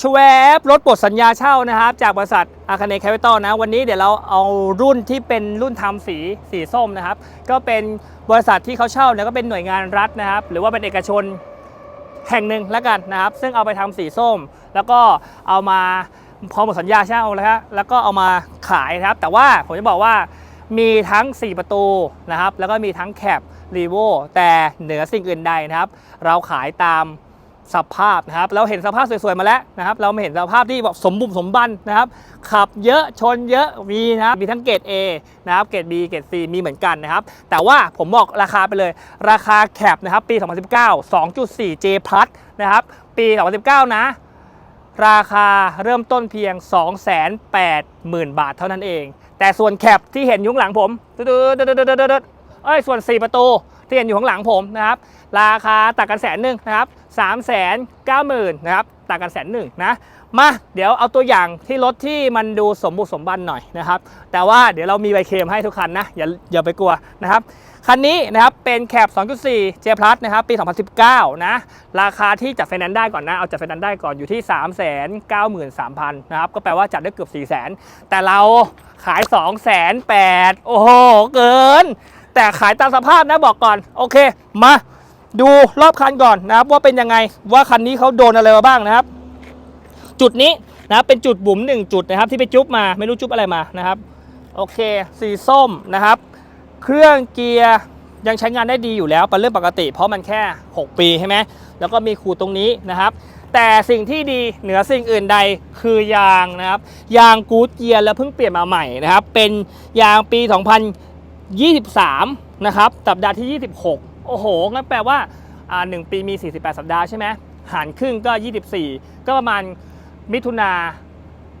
ชวบรถปลดสัญญาเช่านะครับ จากบริษัทอาคาเนแคปิตอลนะ วันนี้เดี๋ยวเราเอารุ่นที่เป็นรุ่นทำสีสีส้มนะครับ ก็เป็นบริษัทที่เขาเช่าเนี่ยก็เป็นหน่วยงานรัฐนะครับ หรือว่าเป็นเอกชนแห่งหนึ่งแล้วกันนะครับ ซึ่งเอาไปทำสีส้ม แล้วก็เอามาพอหมดสัญญาเช่าแล้วฮะแล้วก็เอามาขายนะครับ แต่ว่าผมจะบอกว่ามีทั้ง 4 ประตูนะครับ แล้วก็มีทั้งแคปรีโวแต่เหนือสิ่งอื่นใดนะครับ เราขายตาม สภาพนะครับ เราเห็นสภาพสวยๆมาแล้วนะครับ เราไม่เห็นสภาพที่แบบสมบุกสมบันนะครับ ขับเยอะชนเยอะมีนะครับมีทั้งเกรด A นะครับ เกรด B เกรด C มีเหมือนกันนะครับ แต่ว่าผมบอกราคาไปเลย ราคาแคปนะครับ ปี 2019 2.4 J Plus นะครับ ปี 2019 นะ ราคาเริ่มต้นเพียง 280,000 บาทเท่านั้นเอง แต่ส่วนแคปที่เห็นยู่ข้งหลังผมตึ๊ดๆๆๆๆๆเอ้ยส่วน 4 ประตู ที่เห็นอยู่ข้างหลังผมนะครับ ราคาต่างกันแสนหนึ่งนะครับสามแสนเก้าหมื่นนะครับต่างกันแสนหนึ่งนะ มาเดี๋ยวเอาตัวอย่างที่รถที่มันดูสมบุกสมบันหน่อยนะครับ แต่ว่าเดี๋ยวเรามีใบเคลมให้ทุกคันนะอย่าอย่าไปกลัวนะครับคันนี้นะครับเป็นแคป2.4 J Plus นะครับปี 2019 นะ ราคาที่จัดไฟแนนซ์ได้ก่อนนะ เอาจัดไฟแนนซ์ได้ก่อนอยู่ที่ 393,000 นะครับ ก็แปลว่าจัดได้เกือบ 400,000 แต่เราขาย 208,000 โอ้โห เกิน แต่ขายตามสภาพนะบอกก่อน โอเค มาดูรอบคันก่อนนะครับ ว่าเป็นยังไงว่าคันนี้เขาโดนอะไรมาบ้างนะครับ จุดนี้นะเป็นจุดบุ๋มหนึ่งจุดนะครับ ที่ไปจุ๊บมาไม่รู้จุ๊บอะไรมานะครับ โอเค สีส้มนะครับ เครื่องเกียร์ยังใช้งานได้ดีอยู่แล้วเป็นเรื่องปกติ เพราะมันแค่ 6 ปีใช่ไหมแล้วก็มีขูดตรงนี้นะครับ แต่สิ่งที่ดีเหนือสิ่งอื่นใดคือยางนะครับ ยางกูดเกียร์แล้วเพิ่งเปลี่ยนมาใหม่นะครับ เป็นยางปี 23 นะครับ สัปดาห์ที่ 26 โอ้โห งั้นแปลว่าอ่าหนึ่งปีมี 48 สัปดาห์ใช่ไหมหารครึ่งก็ 24 ก็ประมาณมิถุนา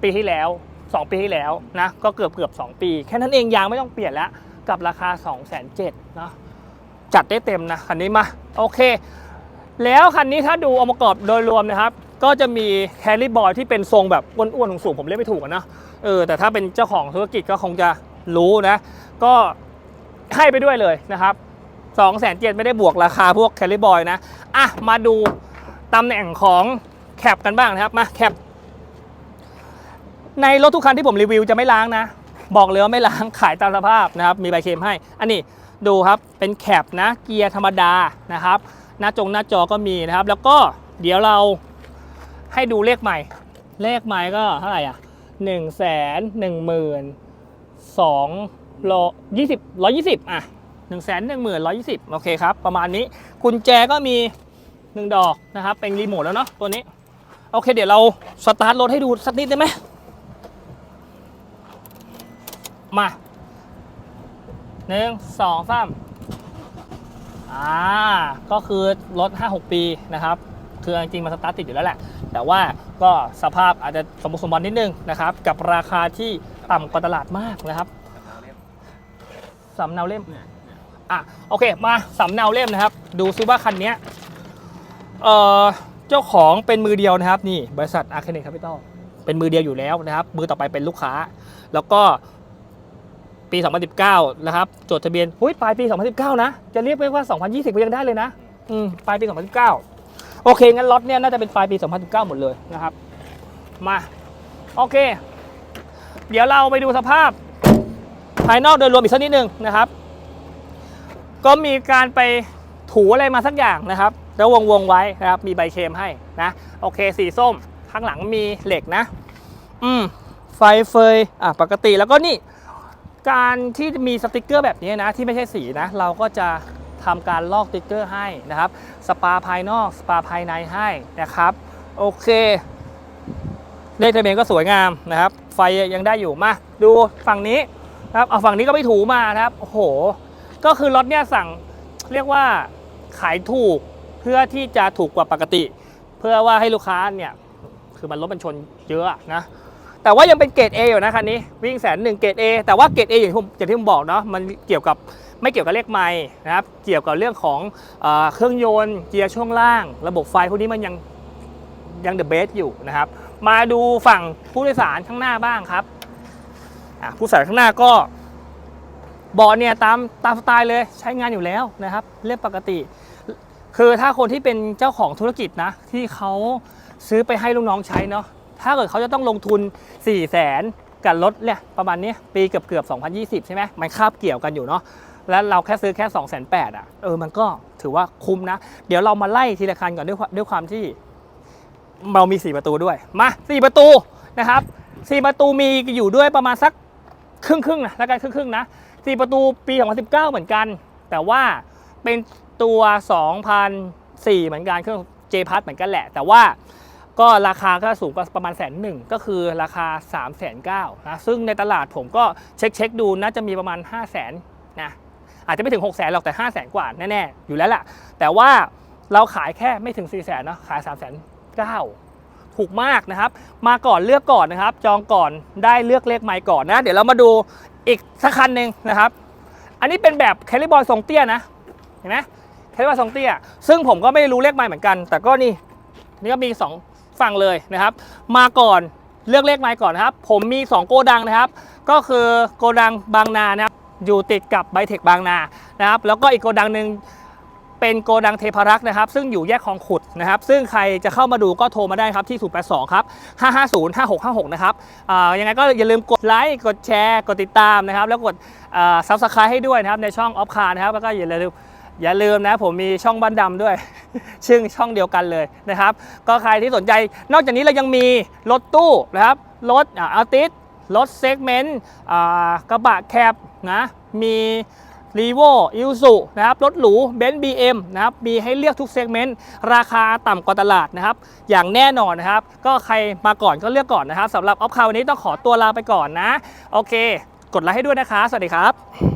ปีที่แล้ว 2 ปีที่แล้วนะ ก็เกือบเกือบ 2 ปี แค่นั้นเองยางไม่ต้องเปลี่ยนแล้ว กับราคา 2 7 0 0 0เนาะจัดได้เต็มนะ คันนี้มา โอเค แล้วคันนี้ถ้าดูองค์ประกอบโดยรวมนะครับ ก็จะมีแคริบอยที่เป็นทรงแบบอ้วนๆสูงๆผมเรียกไม่ถูกนะเออแต่ถ้าเป็นเจ้าของธุรกิจก็คงจะรู้นะ ก็ ให้ไปด้วยเลยนะครับ2 7 0 0 0ไม่ได้บวกราคาพวกแคริบอยนะ อะ มาดูตำแหน่งของแคปกันบ้างนะครับ มาแคป ในรถทุกคันที่ผมรีวิวจะไม่ล้างนะ บอกเลยว่าไม่ล้างขายตามสภาพนะครับ มีใบเคมให้ อันนี้ดูครับ เป็นแคปนะ เกียร์ธรรมดานะครับ หน้าจงหน้าจอก็มีนะครับ แล้วก็เดี๋ยวเราให้ดูเลขใหม่ เลขใหม่ก็เท่าไหร่อะหนึ่งแสนหนึ่งหมื่นสอง ร้อยยี่สิบร้อยยี่สิบอะหนึ่งแสนหนึ่งหมื่นร้อยยี่สิบโอเคครับ ประมาณนี้กุญแจก็มีหนึ่งดอกนะครับ เป็นรีโมทแล้วเนาะตัวนี้ โอเค เดี๋ยวเราสตาร์ทรถให้ดูสักนิดได้ไหมมาหนึ่งสองสามอ่า ก็คือรถ 5-6 ปีนะครับ คือจริงๆมันสตาร์ทติดอยู่แล้วแหละ แต่ว่าก็สภาพอาจจะสมบุกสมบันนิดนึงนะครับ กับราคาที่ต่ำกว่าตลาดมากนะครับ สำเนาเล่มอะโอเคมาสำเนาเล่มนะครับ ดูซิว่าคันนี้เอ่อเจ้าของเป็นมือเดียวนะครับ นี่บริษัทอาร์เคเนตคาปิตอลเป็นมือเดียวอยู่แล้วนะครับ มือต่อไปเป็นลูกค้า แล้วก็ปี 2019 นะครับ จดทะเบียนหุ้ยปลายปี 2019 นะ จะเรียกไปว่า 2020ก็ยังได้เลยนะ อืม ปลายปี 2019 โอเค งั้นล็อตเนี่ยน่าจะเป็นปลายปี 2019 หมดเลยนะครับ มา โอเค เดี๋ยวเราไปดูสภาพ ภายนอกโดยรวมอีกสักนิดนึงนะครับ ก็มีการไปถูอะไรมาสักอย่างนะครับ แล้ววงวงไว้นะครับ มีใบเคมให้นะ โอเค สีส้ม ข้างหลังมีเหล็กนะ อืม ไฟเฟย อะ ปกติ แล้วก็นี่ การที่มีสติกเกอร์แบบนี้นะ ที่ไม่ใช่สีนะ เราก็จะทำการลอกสติกเกอร์ให้นะครับ สปาภายนอก สปาภายในให้นะครับ โอเค เลขทะเบียนก็สวยงามนะครับ ไฟยังได้อยู่ มา ดูฝั่งนี้ ครับเอาฝั่งนี้ก็ไม่ถูมานะครับโอ้โห ก็คือรถเนี่ยสั่งเรียกว่าขายถูกเพื่อที่จะถูกกว่าปกติ เพื่อว่าให้ลูกค้าเนี่ยคือมันรถมันชนเยอะนะแต่ว่ายังเป็นเกรด A อยู่นะคันนี้วิ่งแสนหนึ่งเกรด A แต่ว่าเกรด A อย่างที่ผมอย่างที่ผมบอกเนาะมันเกี่ยวกับไม่เกี่ยวกับเลขไม้นะครับเกี่ยวกับเรื่องของเอเครื่องยนต์เกียร์ช่วงล่าง ระบบไฟพวกนี้มันยังยังเดอะเบสอยู่นะครับมาดูฝั่งผู้โดยสารข้างหน้าบ้างครับ ผู้สารข้างหน้าก็เบาะเนี่ยตามตามสไตล์เลยใช้งานอยู่แล้วนะครับเรื่องปกติ คือถ้าคนที่เป็นเจ้าของธุรกิจนะ ที่เขาซื้อไปให้ลูกน้องใช้เนาะถ้าเกิดเขาจะต้องลงทุน 4 0 0แสนกับรถเนี่ยประมาณนี้ปีเกือบเกือบ2020 ใช่ไหมมันคาบเกี่ยวกันอยู่เนาะแล้วเราแค่ซื้อแค่2 8 0 0 0 0อะเออมันก็ถือว่าคุ้มนะ เดี๋ยวเรามาไล่ทีละคันก่อนด้วยด้วยความที่เรามี 4 ประตูด้วยมา 4 ประตูนะครับ 4 ประตูมีอยู่ด้วยประมาณสัก ครึ่งครึ่งนะแล้วกันครึ่งครึ่งนะ4ประตูปี2019 เหมือนกัน แต่ว่าเป็นตัว 2004 เหมือนกันเครื่อง J พัทเหมือนกันแหละ แต่ว่าก็ราคาก็สูงกว่าประมาณแสนหนึ่งก็คือราคา 3 9 0 0 0นะซึ่งในตลาดผมก็เช็คเช็คดูน่าจะมีประมาณ 5 0 0 0 0นนะอาจจะไม่ถึง 6 0 0 0 0หรอกแต่ 5 0 0 0 0 0กว่าแน่ ๆ อยู่แล้วแหละแต่ว่าเราขายแค่ไม่ถึง 4 0 0 0 0 0เนาะขาย 3 9 0 0 0 ถูกมากนะครับ มาก่อนเลือกก่อนนะครับ จองก่อนได้เลือกเลขไมค์ก่อนนะ เดี๋ยวเรามาดูอีกสักคันหนึ่งนะครับ อันนี้เป็นแบบแคลิบอยทรงเตี้ยนะ เห็นไหมแคลิบอยทรงเตี้ย ซึ่งผมก็ไม่รู้เลขไมค์เหมือนกัน แต่ก็นี่นี่ก็มี 2 ฝั่งเลยนะครับ มาก่อนเลือกเลขไมค์ก่อนนะครับ ผมมี 2 โกดังนะครับ ก็คือโกดังบางนานะครับอยู่ติดกับไบเทคบางนานะครับ แล้วก็อีกโกดังหนึ่ง เป็นโกดังเทพรักษ์นะครับ ซึ่งอยู่แยกคลองขุดนะครับ ซึ่งใครจะเข้ามาดูก็โทรมาได้ครับที่ 082 ครับ 550 5656 นะครับยังไงก็อย่าลืมกดไลค์กดแชร์กดติดตามนะครับ แล้วกดซับสไครต์ให้ด้วยนะครับ ในช่องออฟคาร์นะครับ แล้วก็อย่าลืมอย่าลืมนะผมมีช่องบ้านดำด้วยชื่อช่องเดียวกันเลยนะครับ ก็ใครที่สนใจนอกจากนี้เรายังมีรถตู้นะครับรถอัลติสรถเซกเมนต์กระบะแคบนะมี รีโวอิลสุนะครับรถหรูเบนซ์บีเอ็มนะครับมีให้เลือกทุกเซกเมนต์ราคาต่ำกว่าตลาดนะครับอย่างแน่นอนนะครับ ก็ใครมาก่อนก็เลือกก่อนนะครับสำหรับออฟคาวันนี้ต้องขอตัวลาไปก่อนนะ โอเค กดไลค์ให้ด้วยนะคะ สวัสดีครับ